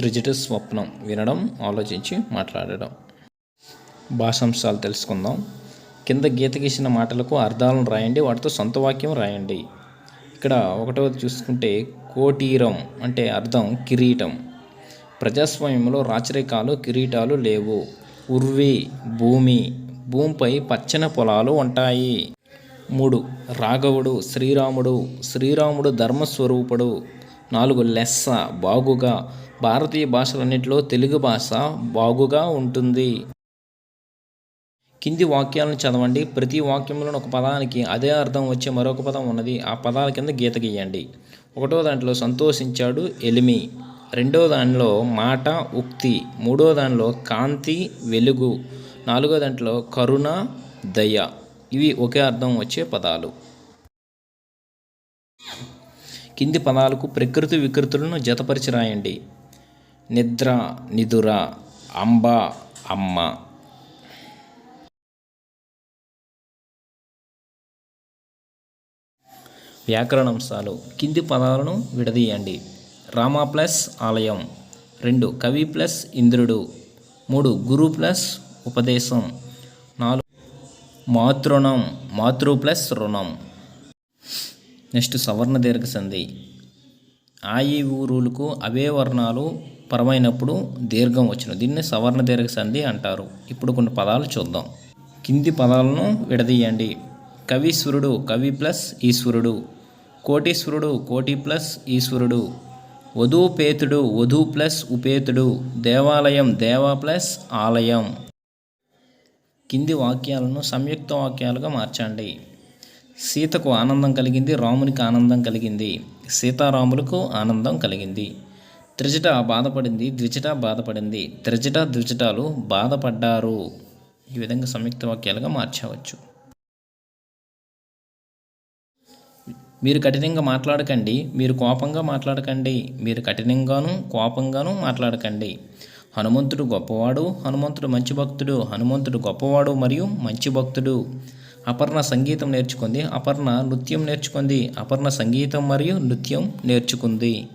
త్రిజట స్వప్నం వినడం ఆలోచించి మాట్లాడడం. భాషాంశాలు తెలుసుకుందాం. కింద గీత గీసిన మాటలకు అర్థాలను రాయండి వాటితో సొంత వాక్యం రాయండి. ఇక్కడ ఒకటవది చూసుకుంటే కోటీరం అంటే అర్థం కిరీటం. ప్రజాస్వామ్యంలో రాచరికాలు కిరీటాలు లేవు. ఉర్వి భూమి భూమిపై పచ్చని పొలాలు ఉంటాయి. మూడు రాఘవుడు శ్రీరాముడు. శ్రీరాముడు ధర్మస్వరూపుడు. నాలుగు లెస్స బాగుగా భారతీయ భాషలన్నింటిలో తెలుగు భాష బాగుగా ఉంటుంది. కింది వాక్యాలను చదవండి. ప్రతి వాక్యంలోని ఒక పదానికి అదే అర్థం వచ్చే మరొక పదం ఉన్నది. ఆ పదాల కింద గీత గీయండి. ఒకటో దాంట్లో సంతోషించాడు ఎలిమి. రెండో దానిలో మాట ఉక్తి. మూడో దానిలో కాంతి వెలుగు. నాలుగో దాంట్లో కరుణ దయ. ఇవి ఒకే అర్థం వచ్చే పదాలు. కింది పదాలకు ప్రకృతి వికృతులను జతపరిచిరాయండి. నిద్ర నిదుర అంబ అమ్మ. వ్యాకరణంశాలు కింది పదాలను విడదీయండి. రామ ప్లస్ ఆలయం. రెండు కవి ప్లస్ ఇంద్రుడు. మూడు గురు ప్లస్ ఉపదేశం. నాలుగు మాతృణం మాతృ ప్లస్ రుణం. నెక్స్ట్ సవర్ణ దీర్ఘ సంధి ఆ ఈ ఊరులకు అవే వర్ణాలు పరమైనప్పుడు దీర్ఘం వచ్చిన. దీన్ని సవర్ణ దీర్ఘ సంధి అంటారు. ఇప్పుడు కొన్ని పదాలు చూద్దాం. కింది పదాలను విడదీయండి. కవీశ్వరుడు కవి ప్లస్ ఈశ్వరుడు. కోటీశ్వరుడు కోటి ప్లస్ ఈశ్వరుడు. వధూపేతుడు వధు ప్లస్ ఉపేతుడు. దేవాలయం దేవ ప్లస్ ఆలయం. కింది వాక్యాలను సంయుక్త వాక్యాలుగా మార్చండి. సీతకు ఆనందం కలిగింది రామునికి ఆనందం కలిగింది. సీతారాములకు ఆనందం కలిగింది. త్రిజట బాధపడింది ద్విజట బాధపడింది. త్రిజట ద్విజటాలు బాధపడ్డారు. ఈ విధంగా సంయుక్త వాక్యాలుగా మార్చవచ్చు. మీరు కఠినంగా మాట్లాడకండి మీరు కోపంగా మాట్లాడకండి మీరు కఠినంగాను కోపంగాను మాట్లాడకండి. హనుమంతుడు గొప్పవాడు హనుమంతుడు మంచి భక్తుడు హనుమంతుడు గొప్పవాడు మరియు మంచి భక్తుడు. అపర్ణ సంగీతం నేర్చుకుంది. అపర్ణ నృత్యం నేర్చుకుంది. అపర్ణ సంగీతం మరియు నృత్యం నేర్చుకుంది.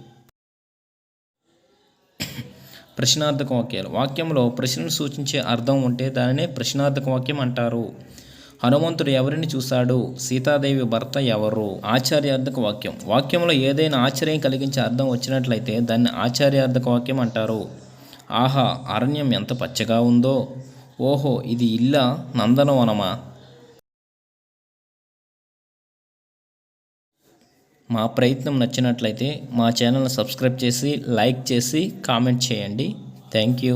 ప్రశ్నార్థక వాక్యాలు. వాక్యంలో ప్రశ్నను సూచించే అర్థం ఉంటే దానినే ప్రశ్నార్థక వాక్యం అంటారు. హనుమంతుడు ఎవరిని చూశాడు? సీతాదేవి భర్త ఎవరు? ఆచార్యార్థక వాక్యం. వాక్యంలో ఏదైనా ఆశ్చర్యం కలిగించే అర్థం వచ్చినట్లయితే దాన్ని ఆచార్యార్థక వాక్యం అంటారు. ఆహా అరణ్యం ఎంత పచ్చగా ఉందో. ఓహో ఇది ఇల్ల నందనవనమా? మా ప్రయత్నం నచ్చినట్లయితే మా ఛానల్ని సబ్స్క్రైబ్ చేసి లైక్ చేసి కామెంట్ చేయండి. Thank you.